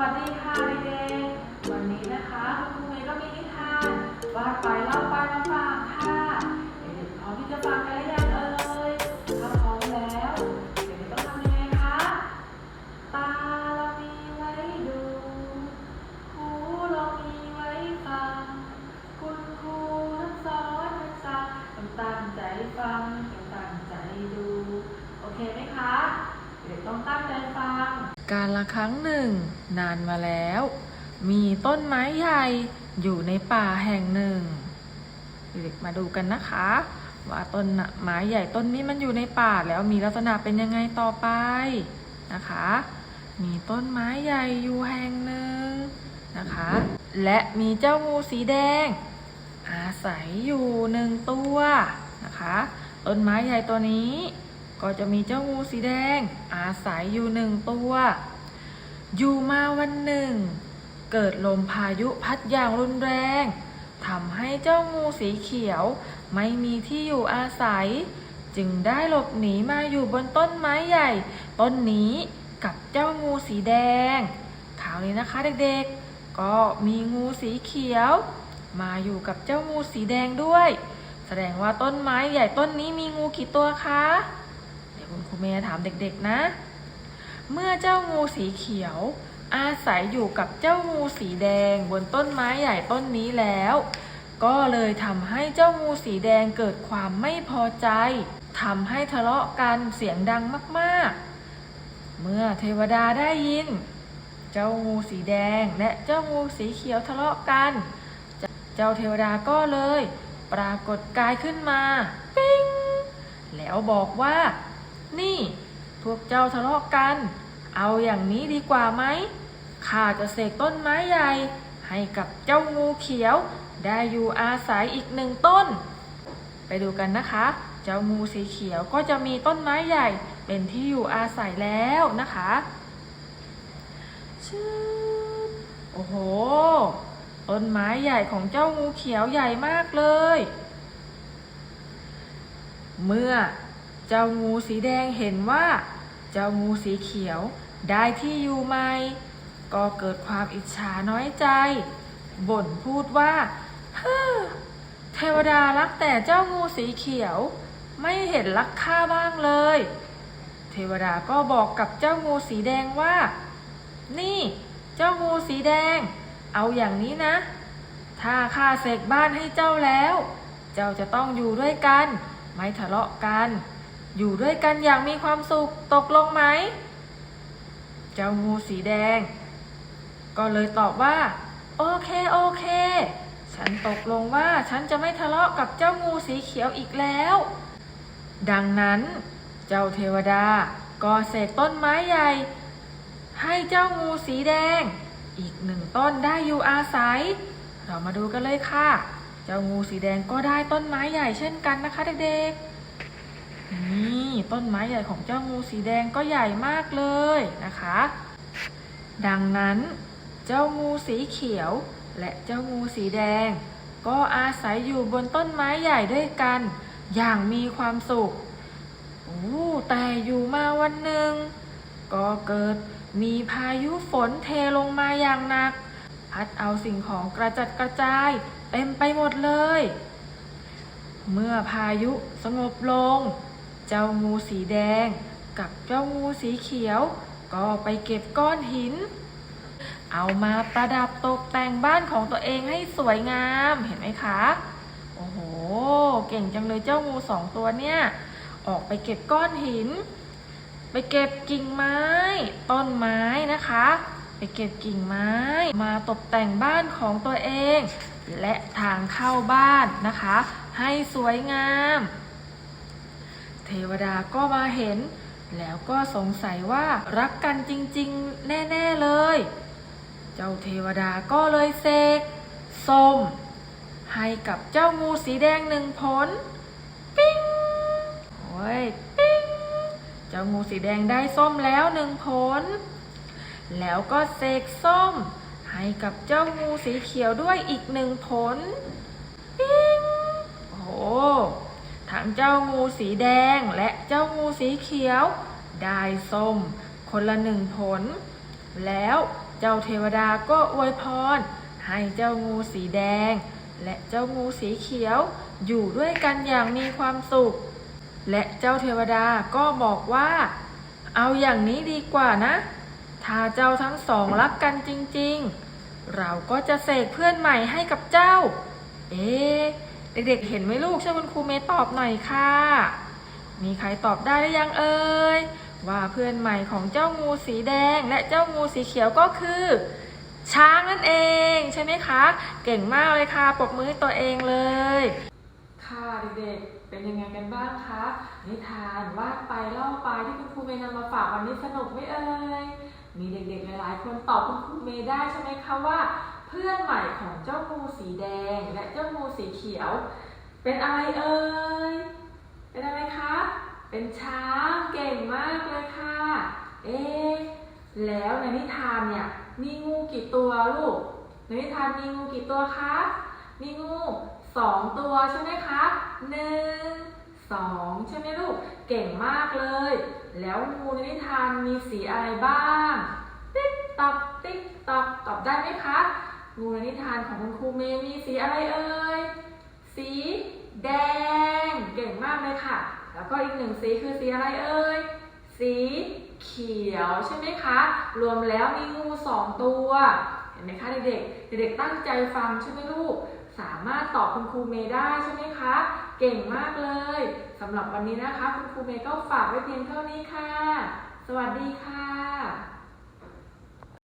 วัสดีค่ะเด็กๆวันนี้นะคะคุณครูเมย์ก็มีนิทานว่าไปเล่าไปมาฝากค่ะเด็กๆพร้อมที่จะฟังกันหรือยังเอ่ยถ้าพร้อมแล้วเด็กๆต้องทำยังไงคะตาเรามีไว้ดูหูเรามีไว้ฟัง คุณครูทั้งสอนทั้งสั่งต้องตั้งใจฟังต้องตั้งใจดู โอเคไหมคะ เด็กต้องตั้งใจ การละครั้งหนึ่ง นานมาแล้ว มีต้นไม้ใหญ่อยู่ในป่าแห่งหนึ่ง เด็กมาดูกันนะคะ ว่าต้นไม้ใหญ่ต้นนี้มันอยู่ในป่าแล้วมีลักษณะเป็นยังไงต่อไปนะคะ มีต้นไม้ใหญ่อยู่แห่งหนึ่งนะคะ และมีเจ้างูสีแดง อาศัยอยู่หนึ่งตัวนะคะ ต้นไม้ใหญ่ตัวนี้ ก็จะมีเจ้างูสีแดง อาศัยอยู่หนึ่งตัว อยู่มาวันหนึ่ง เกิดลมพายุพัดอย่างรุนแรงทำให้เจ้างูสีเขียวไม่มีที่อยู่อาศัย จึงได้หลบหนีมาอยู่บนต้นไม้ใหญ่ ต้นนี้กับเจ้างูสีแดงคราวนี้นะคะเด็กๆ ก็มีงูสีเขียว มาอยู่กับเจ้างูสีแดงด้วย แสดงว่าต้นไม้ใหญ่ต้นนี้มีงูกี่ตัวคะ ยวคุณครูเมย์ถามเด็กๆนะ เมื่อเจ้างูสีเขียว อาศัยอยู่กับเจ้างูสีแดงบนต้นไม้ใหญ่ต้นนี้แล้ว ก็เลยทำให้เจ้างูสีแดงเกิดความไม่พอใจทำให้ทะเลาะกันเสียงดังมากๆ เมื่อเทวดาได้ยิน เจ้างูสีแดงและเจ้างูสีเขียวทะเลาะกัน เจ้าเทวดาก็เลย ปรากฏกายขึ้นมา ปิ้ง แล้วบอกว่า นี่ พวกเจ้าทะเลาะกัน เอาอย่างนี้ดีกว่าไหมข้าจะเสกต้นไม้ใหญ่ ให้กับเจ้างูเขียว ได้อยู่อาศัยอีกหนึ่งต้น ไปดูกันนะคะ เจ้างูสีเขียวก็จะมีต้นไม้ใหญ่ เป็นที่อยู่อาศัยแล้วนะคะชืดโอ้โห ต้นไม้ใหญ่ของเจ้างูเขียวใหญ่มากเลย เมื่อ เจ้างูสีแดงเห็นว่า เจ้างูสีเขียวได้ที่อยู่ใหม่ก็เกิดความอิจฉาน้อยใจ บ่นพูดว่าเฮ้อเทวดารักแต่เจ้างูสีเขียว ไม่เห็นรักข้าบ้างเลย เทวดาก็บอกกับเจ้างูสีแดงว่า นี่เจ้างูสีแดง เอาอย่างนี้นะ ถ้าข้าเสกบ้านให้เจ้าแล้ว เจ้าจะต้องอยู่ด้วยกัน ไม่ทะเลาะกัน อยู่ด้วยกันอย่างมีความสุขตกลงไหม เจ้างูสีแดง ก็เลยตอบว่า โอเคโอเค ฉันตกลงว่าฉันจะไม่ทะเลาะกับเจ้างูสีเขียวอีกแล้ว ดังนั้น เจ้าเทวดาก็เสกต้นไม้ใหญ่ ให้เจ้างูสีแดง อีกหนึ่งต้นได้อยู่อาศัย เรามาดูกันเลยค่ะ เจ้างูสีแดงก็ได้ต้นไม้ใหญ่เช่นกันนะคะเด็กๆ นี่ต้นไม้ใหญ่ของเจ้างูสีแดงก็ใหญ่มากเลยนะคะ ดังนั้นเจ้างูสีเขียว และเจ้างูสีแดง ก็อาศัยอยู่บนต้นไม้ใหญ่ด้วยกัน อย่างมีความสุขโอ้แต่อยู่มาวันหนึ่ง ก็เกิดมีพายุฝนเทลงมาอย่างหนัก พัดเอาสิ่งของกระจัดกระจายเต็มไปหมดเลย เมื่อพายุสงบลง เจ้างูสีแดงกับเจ้างูสีเขียว ก็ไปเก็บก้อนหิน เอามาประดับตกแต่งบ้านของตัวเองให้สวยงามเห็นไหมคะ โอ้โห เก่งจังเลยเจ้างูสองตัวเนี่ย ออกไปเก็บก้อนหิน ไปเก็บกิ่งไม้ ต้นไม้นะคะ ไปเก็บกิ่งไม้ มาตกแต่งบ้านของตัวเอง และทางเข้าบ้านนะคะ ให้สวยงาม เทวดาก็มาเห็น แล้วก็สงสัยว่ารักกันจริงๆ แน่ ๆ เลย เจ้าเทวดาก็เลยเสกส้ม ให้กับเจ้างูสีแดงหนึ่งผล ปิ้งโอ้ย ปิ้ง เจ้างูสีแดงได้ส้มแล้วหนึ่งผล แล้วก็เสกส้ม ให้กับเจ้างูสีเขียวด้วยอีกหนึ่งผล ปิ้ง โอ้โห ทั้ง เจ้างูสีแดงและเจ้างูสีเขียว ได้ส้ม คนละหนึ่งผล แล้วเจ้าเทวดาก็อวยพร ให้เจ้างูสีแดง และเจ้างูสีเขียว อยู่ด้วยกันอย่างมีความสุข และเจ้าเทวดาก็บอกว่า เอาอย่างนี้ดีกว่านะ ถ้าเจ้าทั้งสองรักกันจริง ๆ เราก็จะเสกเพื่อนใหม่ให้กับเจ้า เอ๊ะ เด็กๆ เห็นไหมลูกช่วยคุณครูเมย์ตอบหน่อยค่ะ มีใครตอบได้หรือยังเอ่ยว่าเพื่อนใหม่ของเจ้างูสีแดงและเจ้างูสีเขียวก็คือ ช้างนั่นเองใช่ไหมคะ เก่งมากเลยค่ะปรบมือตัวเองเลย ค่ะเด็กๆเป็นยังไงกันบ้างคะนิทานวาดไปเล่าไปที่คุณครูเมย์นำมาฝากวันนี้สนุกไหมเอ่ยมีเด็กๆหลายๆคนตอบคุณครูเมย์ได้ใช่ไหมคะว่า เพื่อนใหม่ของเจ้างูสีแดงและเจ้างูสีเขียว เป็นอะไรเอ่ย เป็นอะไรคะ เป็นช้างเก่งมากเลยค่ะ เอ๊แล้วในนิทานเนี่ยมีงูกี่ตัวลูก ในนิทานมีงูกี่ตัวคะ มีงูสองตัวใช่ไหมคะหนึ่งสองใช่ไหมลูก เก่งมากเลย แล้วงูในนิทานมีสีอะไรบ้าง ติ๊กตอกติ๊กตอกตอบได้ไหมคะ งูในนิทานของคุณครูเมย์มีสีอะไรเอ่ย สีแดง เก่งมากเลยค่ะ แล้วก็อีกหนึ่งสีคือสีอะไรเอ่ย สีเขียวใช่ไหมคะ รวมแล้วมีงูสองตัว เห็นไหมคะเด็กๆ เด็กๆตั้งใจฟังใช่ไหมลูก สามารถตอบคุณครูเมย์ได้ใช่ไหมคะ เก่งมากเลยสำหรับวันนี้นะคะ คุณครูเมย์ก็ฝากไว้เพียงเท่านี้ค่ะ สวัสดีค่ะ